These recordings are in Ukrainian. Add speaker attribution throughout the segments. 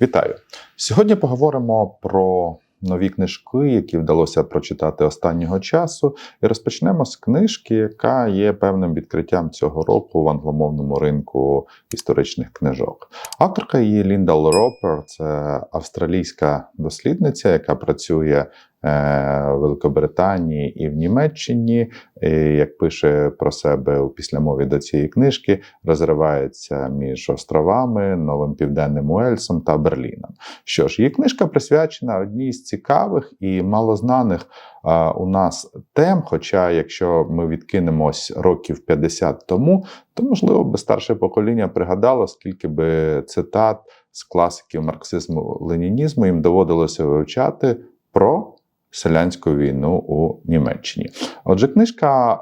Speaker 1: Вітаю! Сьогодні поговоримо про нові книжки, які вдалося прочитати останнього часу. І розпочнемо з книжки, яка є певним відкриттям цього року в англомовному ринку історичних книжок. Авторка її Лінда Лоропер, це австралійська дослідниця, яка працює. Е, Великобританії і в Німеччині, і, як пише про себе у післямові до цієї книжки, розривається між островами, Новим Південним Уельсом та Берліном. Що ж, її книжка присвячена одній з цікавих і малознаних а, у нас тем. Хоча, якщо ми відкинемось років 50 тому, то можливо би старше покоління пригадало, скільки би цитат з класиків марксизму ленінізму їм доводилося вивчати про. Селянську війну у Німеччині. Отже, книжка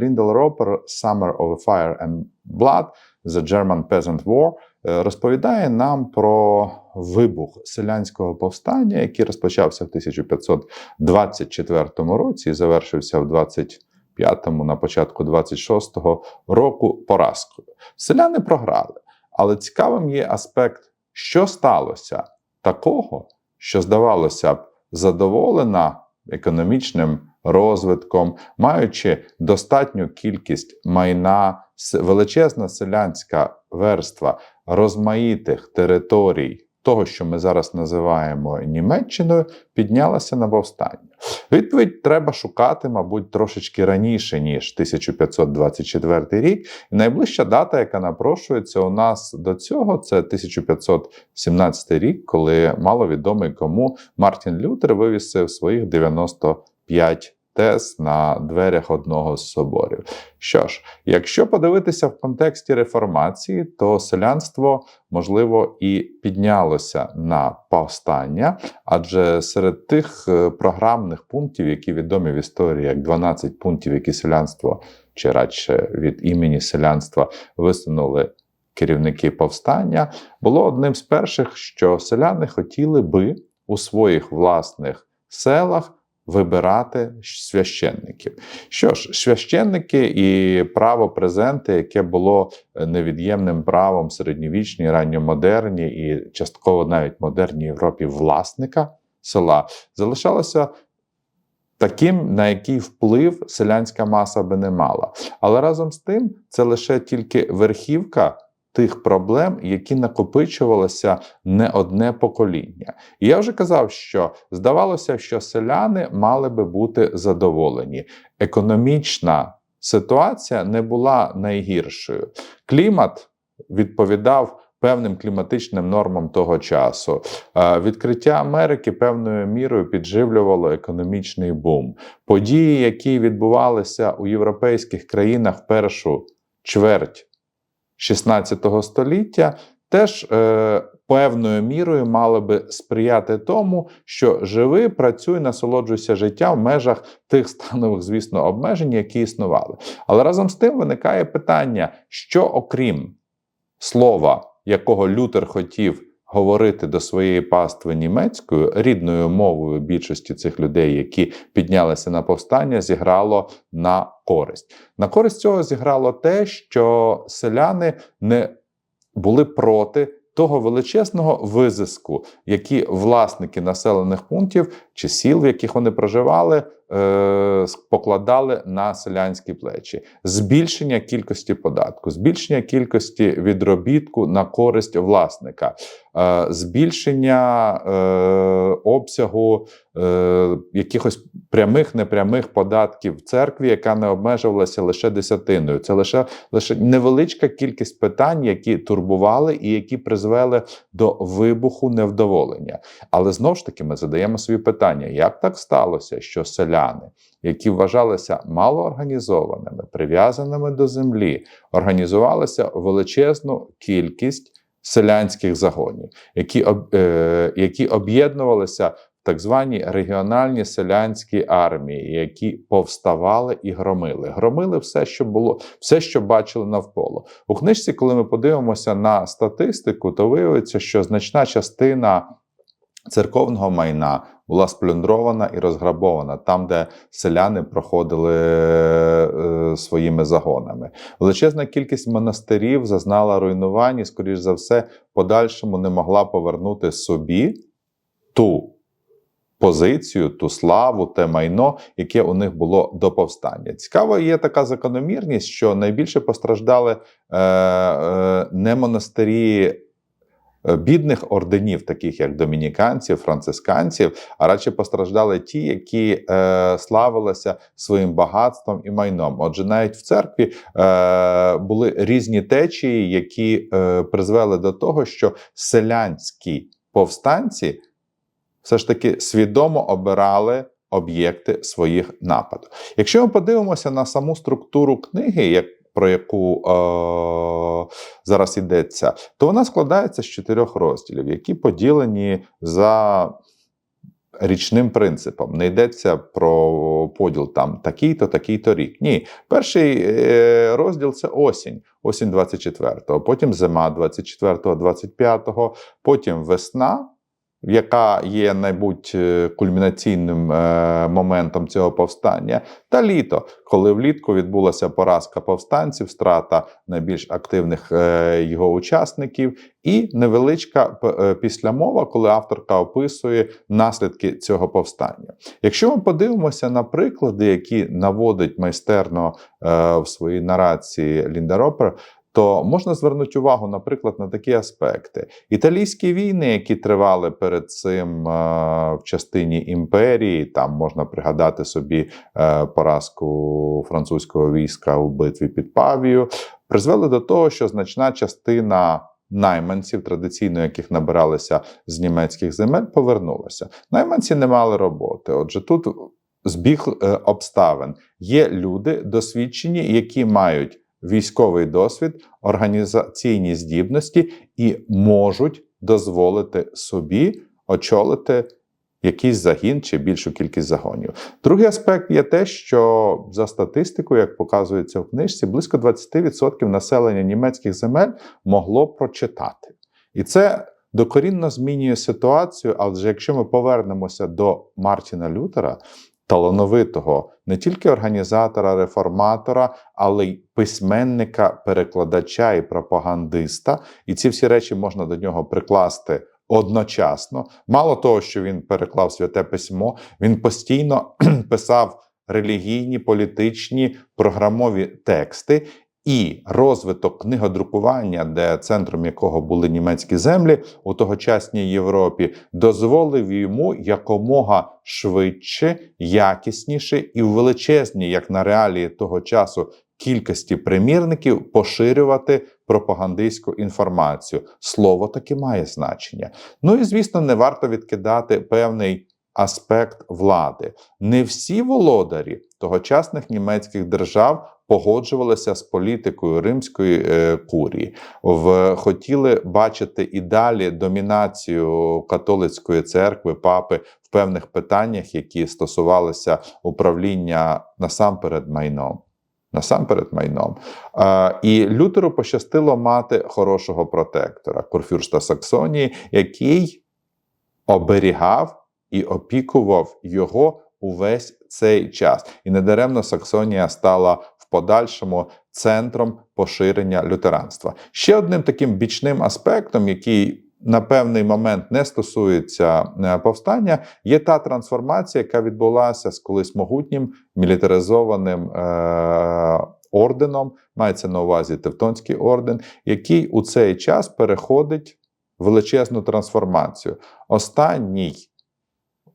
Speaker 1: Ліндел Ропер Summer of Fire and Blood The German Peasant War е, розповідає нам про вибух селянського повстання, який розпочався в 1524 році і завершився в 25-му, на початку 26-го року поразкою. Селяни програли, але цікавим є аспект, що сталося такого, що здавалося б задоволена економічним розвитком, маючи достатню кількість майна, величезна селянська верства розмаїтих територій. Того, що ми зараз називаємо Німеччиною, піднялася на повстання. Відповідь треба шукати, мабуть, трошечки раніше, ніж 1524 рік. І найближча дата, яка напрошується у нас до цього, це 1517 рік, коли маловідомий кому Мартін Лютер вивісив своїх 95 тез на дверях одного з соборів. Що ж, якщо подивитися в контексті реформації, то селянство можливо і піднялося на повстання, адже серед тих е, програмних пунктів, які відомі в історії як 12 пунктів, які селянство чи радше від імені селянства висунули керівники повстання, було одним з перших, що селяни хотіли би у своїх власних селах вибирати священників. Що ж, священники і право презенти, яке було е, невід'ємним правом середньовічній, ранньомодерній і частково навіть модерній Європі власника села, залишалося таким, на який вплив селянська маса би не мала. Але разом з тим, це лише тільки верхівка. Тих проблем, які накопичувалися не одне покоління. І я вже казав, що здавалося, що селяни мали би бути задоволені. Економічна ситуація не була найгіршою. Клімат відповідав певним кліматичним нормам того часу. Е, Відкриття Америки певною мірою підживлювало економічний бум. Події, які відбувалися у європейських країнах в першу чверть 16 століття, теж е, певною мірою мали би сприяти тому, що живи, працюй, насолоджуйся життя в межах тих станових, звісно, обмежень, які існували. Але разом з тим виникає питання, що окрім слова, якого Лютер хотів говорити до своєї пастви німецькою, рідною мовою більшості цих людей, які піднялися на повстання, зіграло на користь. На користь цього зіграло те, що селяни не були проти того величезного визиску, які власники населених пунктів чи сіл, в яких вони проживали, е, покладали на селянські плечі, збільшення кількості податку, збільшення кількості відробітку на користь власника, е, збільшення е, обсягу якихось прямих непрямих податків в церкві, яка не обмежувалася лише десятиною. Це лише лише невеличка кількість питань, які турбували і які призвели до вибуху невдоволення. Але знову ж таки ми задаємо собі питання: як так сталося, що селяни, які вважалися малоорганізованими, прив'язаними до землі, організувалися величезну кількість селянських загонів, які, е, які об'єднувалися в так звані регіональні селянські армії, які повставали і громили. Громили все, що було, все, що бачили навколо. У книжці, коли ми подивимося на статистику, то виявиться, що значна частина церковного майна була сплюндрована і розграбована там, де селяни проходили е, своїми загонами. Величезна кількість монастирів зазнала руйнувань і, скоріш за все, подальшому не могла повернути собі ту позицію, ту славу, те майно, яке у них було до повстання. Цікаво, є така закономірність, що найбільше постраждали е, е, не монастирі. Е, Бідних орденів, таких як домініканців, францисканців, а радше постраждали ті, які е, славилися своїм багатством і майном. Отже, навіть в церкві е, були різні течії, які е, призвели до того, що селянські повстанці все ж таки свідомо обирали об'єкти своїх нападів. Якщо ми подивимося на саму структуру книги, як про яку е, зараз йдеться, то вона складається з чотирьох розділів, які поділені за річним принципом. Не йдеться про поділ там такий-то, такий-то рік. Ні, перший е, розділ це осінь, осінь 24-го, потім зима 24-го, 25-го, потім весна яка є найбуть е, кульмінаційним е, моментом цього повстання, та літо, коли влітку відбулася поразка повстанців, страта найбільш активних е, його учасників, і невеличка післямова, коли авторка описує наслідки цього повстання. Якщо ми подивимося на приклади, які наводить майстерно в своїй нарації Лінда Ропер, то можна звернути увагу, наприклад, на такі аспекти: італійські війни, які тривали перед цим е, в частині імперії, там можна пригадати собі е, поразку французького війська у битві під Павію, призвели до того, що значна частина. Найманців, традиційно яких набиралися з німецьких земель, повернулася. Найманці не мали роботи. Отже, тут збіг е, обставин. Є люди досвідчені, які мають військовий досвід, організаційні здібності і можуть дозволити собі очолити якийсь загін чи більшу кількість загонів. Другий аспект є те, що за статистикою, як показується в книжці, близько 20% населення німецьких земель могло прочитати. І це докорінно змінює ситуацію. Адже якщо ми повернемося до Мартіна Лютера, талановитого не тільки організатора, реформатора, але й письменника, перекладача і пропагандиста. І ці всі речі можна до нього прикласти. Одночасно, мало того, що він переклав святе письмо, він постійно писав релігійні, політичні програмові тексти, і розвиток книгодрукування, де центром якого були німецькі землі у тогочасній Європі, дозволив йому якомога швидше, якісніше і в величезній, як на реалії того часу, кількості примірників поширювати пропагандистську інформацію. Слово таки має значення. Ну і звісно, не варто відкидати певний. Аспект влади не всі володарі тогочасних німецьких держав погоджувалися з політикою римської е, курії, в хотіли бачити і далі домінацію католицької церкви, папи в певних питаннях, які стосувалися управління насамперед майном. Насамперед майном. І Лютеру пощастило мати хорошого протектора, курфюрста Саксонії, який оберігав і опікував його увесь цей час. І недаремно Саксонія стала в подальшому центром поширення лютеранства. Ще одним таким бічним аспектом, який на певний момент не стосується е, повстання, є та трансформація, яка відбулася з колись могутнім мілітаризованим е- орденом, мається на увазі Тевтонський орден, який у цей час переходить величезну трансформацію. Останній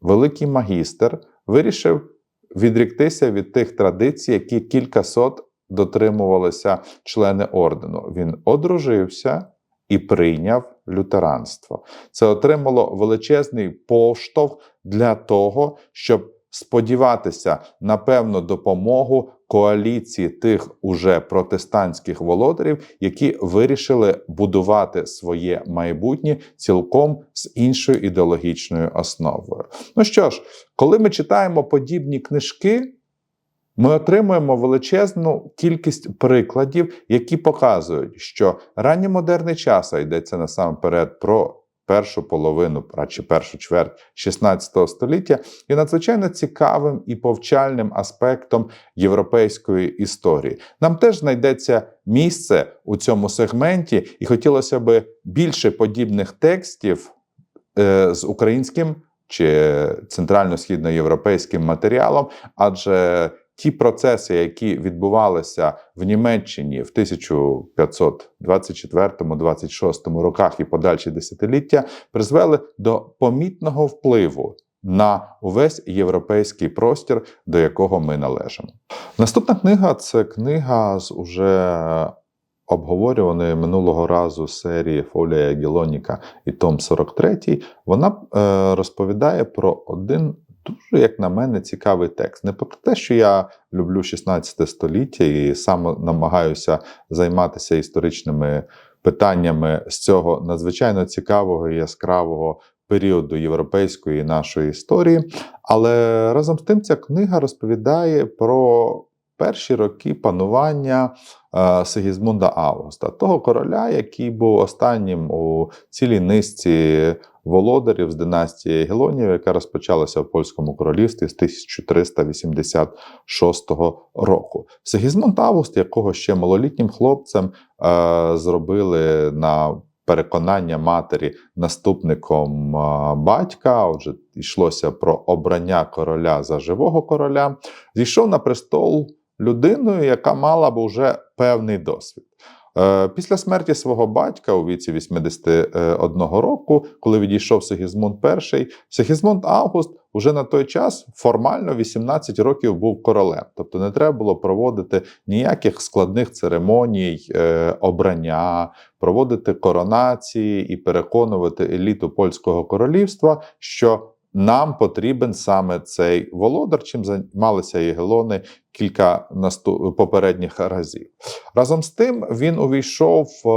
Speaker 1: великий магістр вирішив відріктися від тих традицій, які кількасот дотримувалися члени ордену. Він одружився і прийняв лютеранство. Це отримало величезний поштовх для того, щоб сподіватися на певну допомогу коаліції тих уже протестантських володарів, які вирішили будувати своє майбутнє цілком з іншою ідеологічною основою. Ну що ж, коли ми читаємо подібні книжки. Ми отримуємо величезну кількість прикладів, які показують, що ранньомодерний час а йдеться насамперед про першу половину, радше першу чверть 16 століття, є надзвичайно цікавим і повчальним аспектом європейської історії. Нам теж знайдеться місце у цьому сегменті, і хотілося би більше подібних текстів е, з українським чи центрально-східноєвропейським матеріалом, адже ті процеси, які відбувалися в Німеччині в 1524-26 роках і подальші десятиліття, призвели до помітного впливу на увесь європейський простір, до якого ми належимо. Наступна книга це книга з уже обговорюваної минулого разу серії Фолія Гілоніка і Том 43. Вона е, розповідає про один дуже, як на мене, цікавий текст. Не про те, що я люблю 16 століття і сам намагаюся займатися історичними питаннями з цього надзвичайно цікавого і яскравого періоду європейської нашої історії. Але разом з тим ця книга розповідає про перші роки панування е, Сигізмунда Августа, того короля, який був останнім у цілій низці володарів з династії Гелонів, яка розпочалася в польському королівстві з 1386 року. Сигізмунд Август, якого ще малолітнім хлопцем е, зробили на переконання матері наступником е, батька, отже, йшлося про обрання короля за живого короля, зійшов на престол людиною, яка мала б уже певний досвід. Е, Після смерті свого батька у віці 81 року, коли відійшов Сигізмунд І, Сигізмунд Август уже на той час формально 18 років був королем. Тобто не треба було проводити ніяких складних церемоній, е, обрання, проводити коронації і переконувати еліту польського королівства, що нам потрібен саме цей володар, чим займалися єгелони кілька попередніх разів. Разом з тим він увійшов е,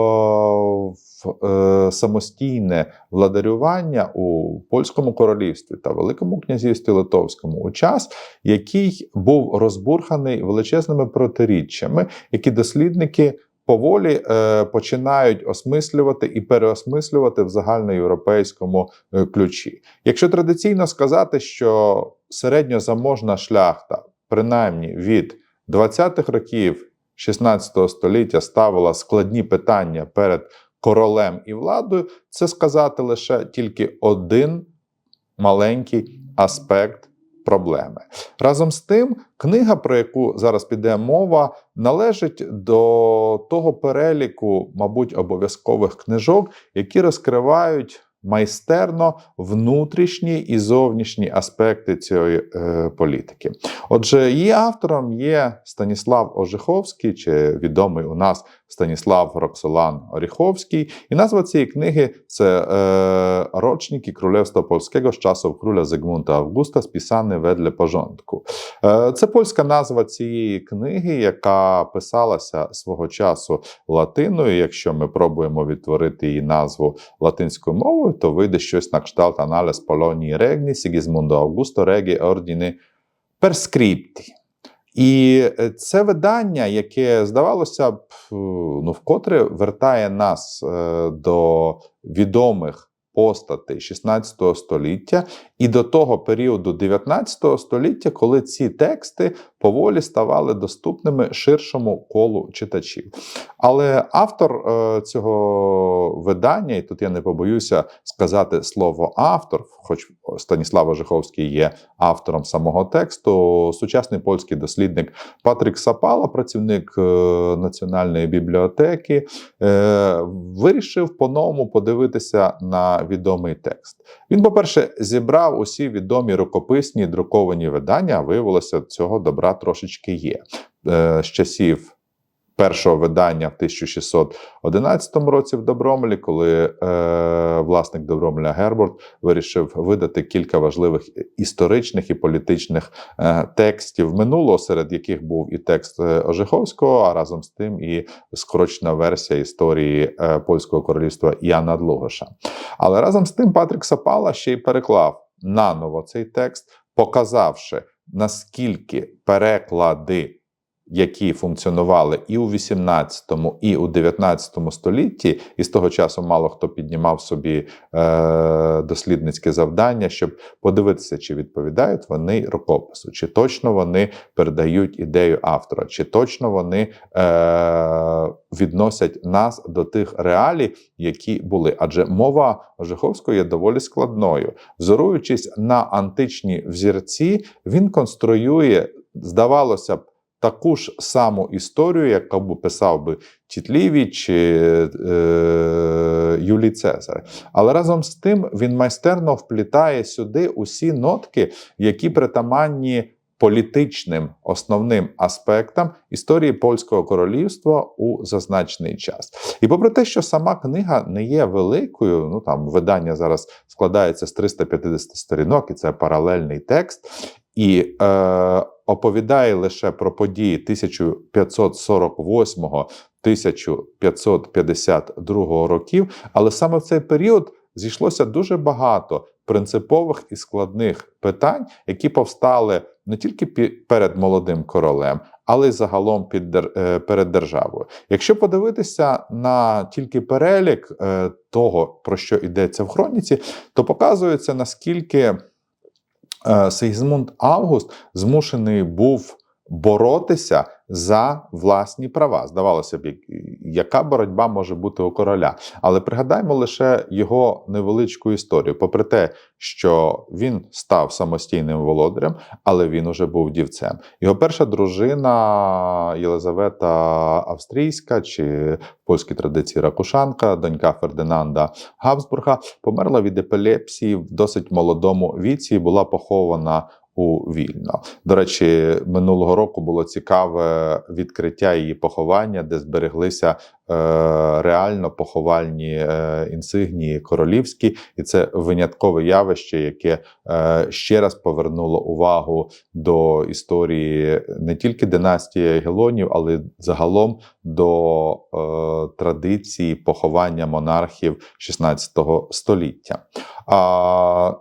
Speaker 1: в е, самостійне владарювання у польському королівстві та Великому князівстві Литовському у час, який був розбурханий величезними протиріччями, які дослідники поволі е, починають осмислювати і переосмислювати в загальноєвропейському е, ключі. Якщо традиційно сказати, що середньозаможна шляхта, принаймні від 20-х років 16 століття, ставила складні питання перед королем і владою, це сказати лише тільки один маленький аспект проблеми. Разом з тим, книга, про яку зараз піде мова, належить до того переліку, мабуть, обов'язкових книжок, які розкривають. Майстерно внутрішні і зовнішні аспекти цієї е, політики. Отже, її автором є Станіслав Ожиховський, чи відомий у нас Станіслав Роксолан Оріховський. І назва цієї книги це е, Рочники Крólewства Polskiego з часів круля Зигмунта Августа, списаний ведле пожонтку. Е, це польська назва цієї книги, яка писалася свого часу латиною. Якщо ми пробуємо відтворити її назву латинською мовою, то вийде щось на кшталт аналіз Полонії Регні, Сігізмундо Августо Регі Ордіни Перскрипті. І це видання, яке здавалося б, ну вкотре вертає нас е, до відомих постатей 16 століття і до того періоду 19 століття, коли ці тексти поволі ставали доступними ширшому колу читачів. Але автор е, цього видання, і тут я не побоюся сказати слово автор, хоч Станіслав Ожиховський є автором самого тексту, сучасний польський дослідник Патрік Сапала, працівник е, Національної бібліотеки, е, вирішив по-новому подивитися на відомий текст. Він, по-перше, зібрав усі відомі рукописні друковані видання, а виявилося, цього добра трошечки є. Е, з часів першого видання в 1611 році в Добромелі, коли е, власник Добромеля Герборд вирішив видати кілька важливих історичних і політичних е, текстів минулого, серед яких був і текст е, Ожиховського, а разом з тим і скорочена версія історії е, польського королівства Яна Длугоша. Але разом з тим Патрік Сапала ще й переклав наново цей текст, показавши наскільки переклади які функціонували і у 18, і у 19 столітті, і з того часу мало хто піднімав собі е, дослідницьке завдання, щоб подивитися, чи відповідають вони рукопису, чи точно вони передають ідею автора, чи точно вони е, відносять нас до тих реалій, які були. Адже мова Ожеховської є доволі складною. Взоруючись на античні взірці, він конструює, здавалося б, таку ж саму історію, яку писав би Тітлівій чи е, Юлій Цезар. Але разом з тим він майстерно вплітає сюди усі нотки, які притаманні політичним основним аспектам історії польського королівства у зазначений час. І попри те, що сама книга не є великою, ну там видання зараз складається з 350 сторінок, і це паралельний текст. І е, оповідає лише про події 1548 1552 років, але саме в цей період зійшлося дуже багато принципових і складних питань, які повстали не тільки перед молодим королем, але й загалом під е, перед державою. Якщо подивитися на тільки перелік е, того, про що йдеться в хроніці, то показується наскільки Сигізмунд Август змушений був боротися за власні права. Здавалося б, яка боротьба може бути у короля? Але пригадаймо лише його невеличку історію. Попри те, що він став самостійним володарем, але він уже був дівцем. Його перша дружина Єлизавета Австрійська чи польській традиції Ракушанка, донька Фердинанда Габсбурга, померла від епілепсії в досить молодому віці і була похована у Вільно. До речі, минулого року було цікаве відкриття її поховання, де збереглися е, реально поховальні е, інсигнії королівські, і це виняткове явище, яке е, ще раз повернуло увагу до історії не тільки династії Гелонів, але й загалом до традиції поховання монархів 16 століття. А,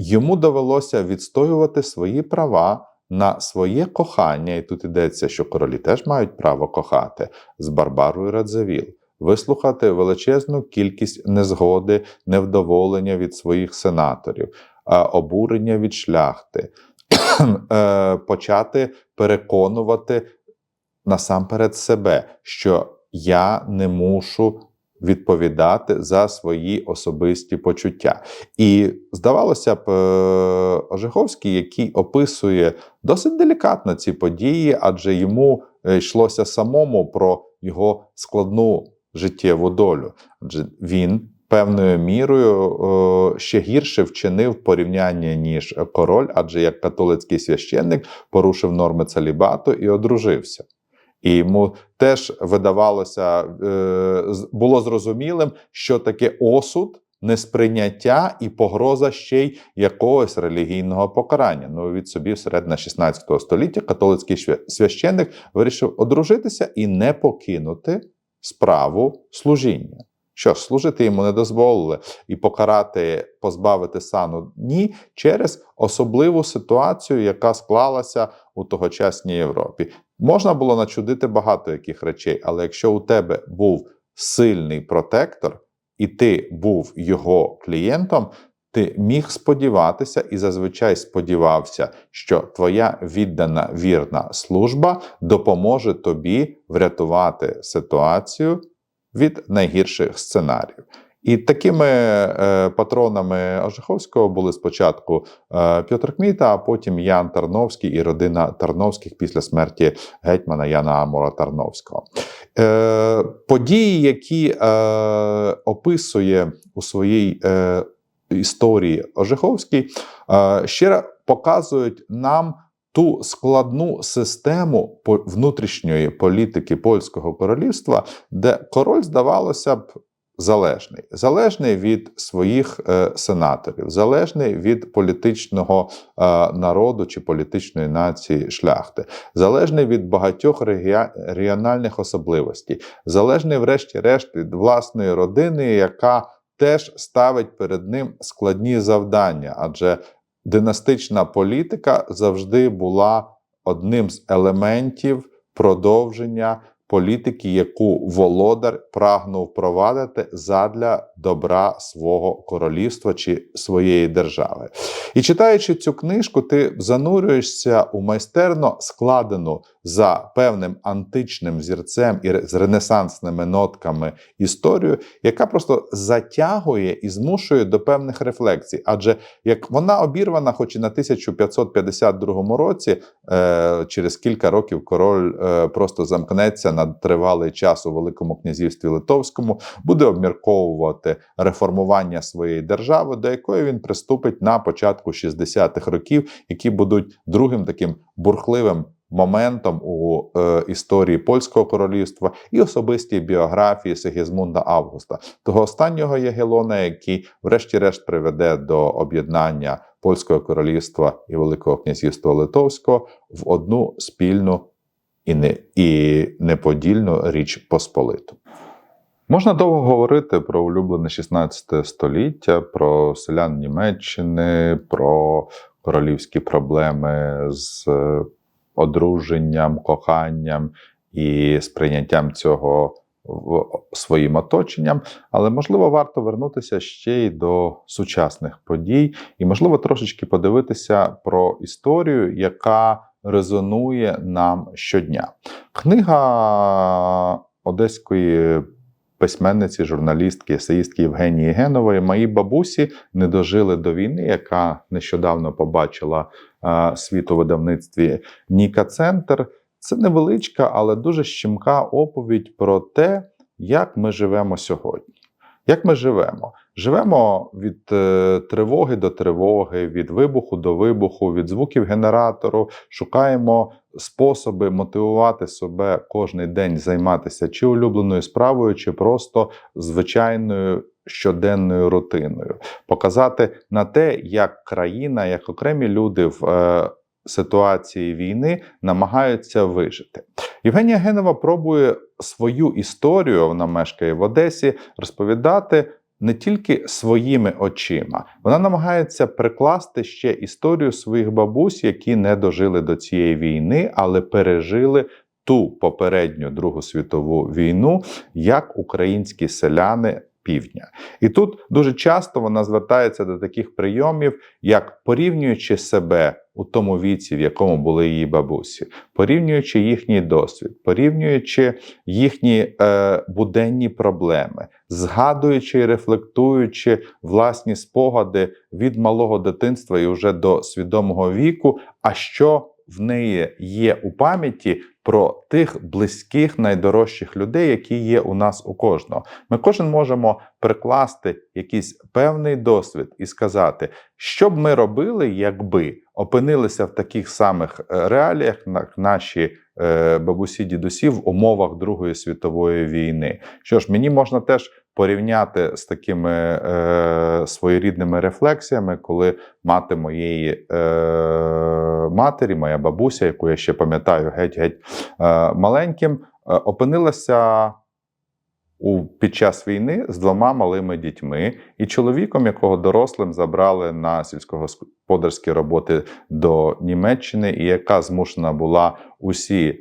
Speaker 1: йому довелося відстоювати свої права на своє кохання, і тут йдеться, що королі теж мають право кохати з Барбарою Радзивіл, вислухати величезну кількість незгоди, невдоволення від своїх сенаторів, обурення від шляхти, е, почати переконувати насамперед себе, що я не мушу відповідати за свої особисті почуття. І здавалося б, е, Ожеховський, який описує досить делікатно ці події, адже йому е, йшлося самому про його складну життєву долю. Адже він певною мірою е, ще гірше вчинив порівняння ніж король, адже як католицький священник порушив норми целібату і одружився. І йому теж видавалося, е, було зрозумілим, що таке осуд, несприйняття і погроза ще й якогось релігійного покарання. Ну, від собі всередині 16 століття католицький свя- священник вирішив одружитися і не покинути справу служіння. Що ж, служити йому не дозволили і покарати, позбавити сану ні через особливу ситуацію, яка склалася у тогочасній Європі. Можна було начудити багато яких речей, але якщо у тебе був сильний протектор, і ти був його клієнтом, ти міг сподіватися і зазвичай сподівався, що твоя віддана вірна служба допоможе тобі врятувати ситуацію від найгірших сценаріїв. І такими е, патронами Ожеховського були спочатку е, Петр Кміта, а потім Ян Тарновський і родина Тарновських після смерті гетьмана Яна Амура Тарновського. Е, події, які описує у своїй історії Ожеховський, е, ще показують нам ту складну систему внутрішньої політики польського королівства, де король, здавалося б, залежний, залежний від своїх е, сенаторів, залежний від політичного е, народу чи політичної нації шляхти, залежний від багатьох регіональних особливостей, залежний, врешті-решт, від власної родини, яка теж ставить перед ним складні завдання, адже династична політика завжди була одним з елементів продовження політики, яку володар прагнув впровадити задля добра свого королівства чи своєї держави. І читаючи цю книжку, ти занурюєшся у майстерно складену за певним античним зірцем і з ренесансними нотками історію, яка просто затягує і змушує до певних рефлексій. Адже як вона обірвана, хоч і на 1552 році, е, через кілька років король е, просто замкнеться на тривалий час у Великому князівстві Литовському, буде обмірковувати реформування своєї держави, до якої він приступить на початку 60-х років, які будуть другим таким бурхливим. Моментом у е, історії польського королівства і особистій біографії Сигізмунда Августа, того останнього Ягелона, який, врешті-решт, приведе до об'єднання польського королівства і Великого князівства Литовського в одну спільну і, не, і неподільну річ Посполиту. Можна довго говорити про улюблене 16 століття, про селян Німеччини, про королівські проблеми з е, одруженням, коханням і сприйняттям цього своїм оточенням, але можливо варто вернутися ще й до сучасних подій, і можливо трошечки подивитися про історію, яка резонує нам щодня. Книга одеської письменниці, журналістки, есеїстки Євгенії Генової Мої бабусі не дожили до війни, яка нещодавно побачила світ у видавництві Ніка Центр. Це невеличка, але дуже щемка оповідь про те, як ми живемо сьогодні. Як ми живемо? Живемо від е, тривоги до тривоги, від вибуху до вибуху, від звуків генератору, шукаємо способи мотивувати себе кожний день займатися чи улюбленою справою, чи просто звичайною щоденною рутиною, показати на те, як країна, як окремі люди в е, ситуації війни намагаються вижити. Євгенія Генова пробує свою історію, вона мешкає в Одесі, розповідати. Не тільки своїми очима, вона намагається прикласти ще історію своїх бабусь, які не дожили до цієї війни, але пережили ту попередню Другу світову війну як українські селяни півдня. І тут дуже часто вона звертається до таких прийомів, як порівнюючи себе у тому віці, в якому були її бабусі, порівнюючи їхній досвід, порівнюючи їхні е, буденні проблеми, згадуючи і рефлектуючи власні спогади від малого дитинства і вже до свідомого віку, а що в неї є у пам'яті про тих близьких, найдорожчих людей, які є у нас у кожного. Ми кожен можемо прикласти якийсь певний досвід і сказати, що б ми робили, якби опинилися в таких самих е, реаліях, як наші е, бабусі, дідусі в умовах Другої світової війни. Що ж, мені можна теж порівняти з такими е, своєрідними рефлексіями, коли мати моєї е, матері, моя бабуся, яку я ще пам'ятаю геть-геть е, маленьким, е, опинилася у, під час війни з двома малими дітьми і чоловіком, якого дорослим забрали на сільськогосподарські роботи до Німеччини, і яка змушена була усі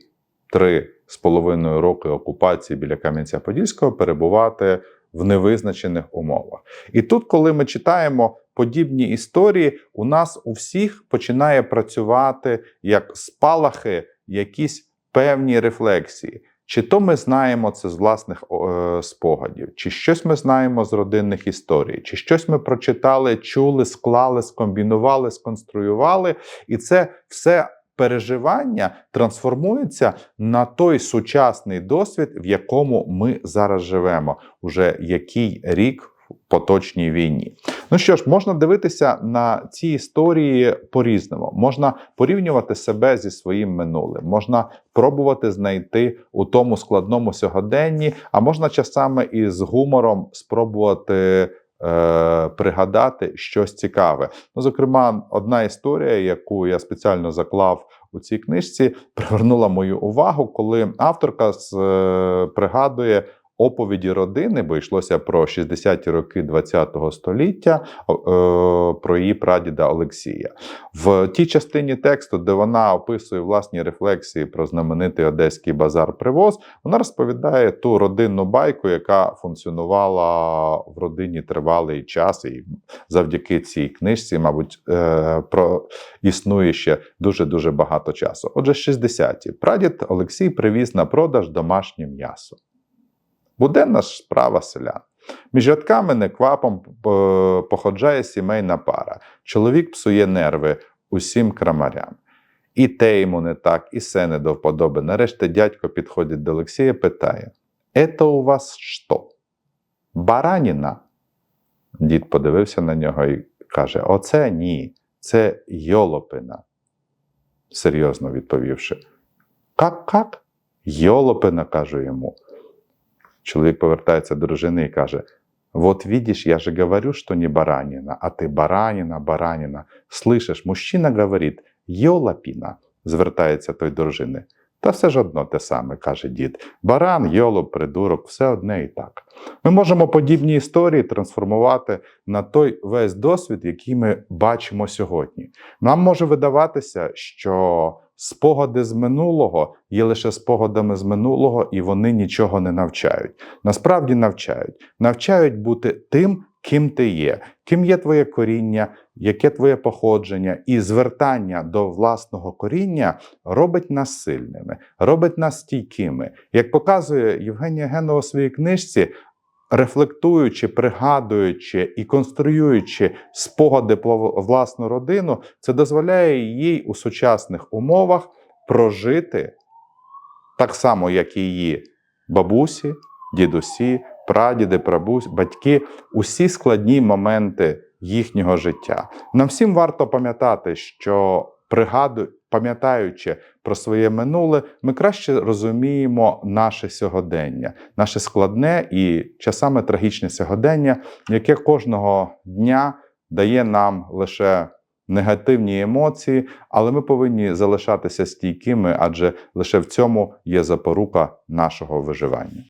Speaker 1: три з половиною роки окупації біля Кам'янця-Подільського перебувати в невизначених умовах. І тут, коли ми читаємо подібні історії, у нас у всіх починає працювати як спалахи, якісь певні рефлексії. Чи то ми знаємо це з власних е, спогадів, чи щось ми знаємо з родинних історій, чи щось ми прочитали, чули, склали, скомбінували, сконструювали, і це все переживання трансформується на той сучасний досвід, в якому ми зараз живемо, уже який рік в поточній війні. Ну що ж, можна дивитися на ці історії по-різному. Можна порівнювати себе зі своїм минулим, можна пробувати знайти у тому складному сьогоденні, а можна часами і з гумором спробувати. Е, Пригадати щось цікаве. Ну, зокрема, одна історія, яку я спеціально заклав у цій книжці, привернула мою увагу, коли авторка з, е, пригадує оповіді родини, бо йшлося про 60-ті роки ХХ століття, е, про її прадіда Олексія. В тій частині тексту, де вона описує власні рефлексії про знаменитий одеський базар Привоз, вона розповідає ту родинну байку, яка функціонувала в родині тривалий час, і завдяки цій книжці, мабуть, е, про існує ще дуже дуже багато часу. Отже, 60-ті. Прадід Олексій привіз на продаж домашнє м'ясо. Буденна ж справа селян. Між рядками неквапом е, походжає сімейна пара. Чоловік псує нерви усім крамарям. І те йому не так, і се не до вподоби. Нарешті дядько підходить до Олексія і питає: «Это у вас що? Бараніна? Дід подивився на нього і каже: Оце ні, це йолопина. Серйозно відповівши. Как-как? Йолопина, кажу йому. Чоловік повертається до дружини і каже: Вот видишь, я же говорю, что не баранина, а ты баранина, баранина. Слышиш, мужчина говорить йолопіна, звертається той до дружини. Та все ж одно те саме, каже дід. Баран, йолоп, придурок, все одне і так. Ми можемо подібні історії трансформувати на той весь досвід, який ми бачимо сьогодні. Нам може видаватися, що спогади з минулого є лише спогадами з минулого, і вони нічого не навчають. Насправді навчають. Навчають бути тим, ким ти є, ким є твоє коріння, яке твоє походження, і звертання до власного коріння робить нас сильними, робить нас стійкими. Як показує Євгенія Генова у своїй книжці, рефлектуючи, пригадуючи і конструюючи спогади про власну родину, це дозволяє їй у сучасних умовах прожити так само, як і її бабусі, дідусі, прадіди, прабусь, батьки, усі складні моменти їхнього життя. Нам всім варто пам'ятати, що пригадую, пам'ятаючи про своє минуле, ми краще розуміємо наше сьогодення, наше складне і часами трагічне сьогодення, яке кожного дня дає нам лише негативні емоції, але ми повинні залишатися стійкими, адже лише в цьому є запорука нашого виживання.